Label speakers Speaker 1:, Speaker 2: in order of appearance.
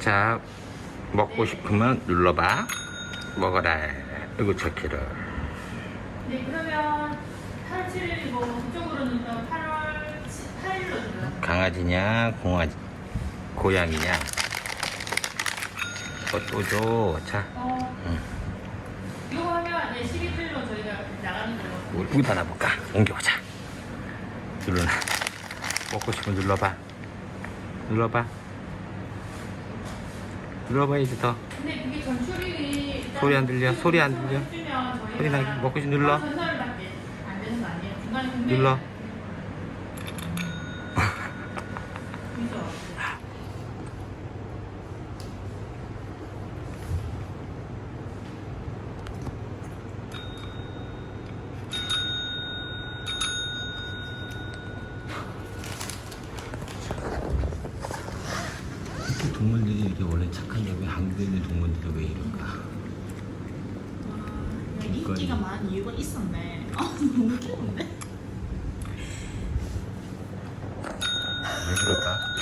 Speaker 1: 자, 먹고 싶으면 눌러봐. 먹어라. 이거 좋기를.
Speaker 2: 네, 그러면 8월 7일이고 그쪽으로는 또 8월 8일로 들어요.
Speaker 1: 강아지냐, 공아지, 고양이냐. 어, 또 줘. 자,
Speaker 2: 어,
Speaker 1: 응.
Speaker 2: 이거 하면 네, 11일로 저희가 나가는 거고.
Speaker 1: 우리 여기 닫아볼까? 옮겨보자. 눌러놔. 먹고 싶으면 눌러봐. 눌러봐. 눌러봐, 이제 더.
Speaker 2: 근데 그게 전출일이 일단
Speaker 1: 소리 안 들려? 소리 안 들려? 소리 나게 먹고 싶 눌러.
Speaker 2: 전설밖에 안 되는 거 아니에요? 중간에 분명히
Speaker 1: 눌러.
Speaker 2: 그
Speaker 1: 동물들이 이렇게 원래 착한데 왜 한국에 있는 동물들이 왜 이런가?
Speaker 3: 아, 인기가 많은 이유가 있었네. 아 너무 귀여운데? 왜 그럴까?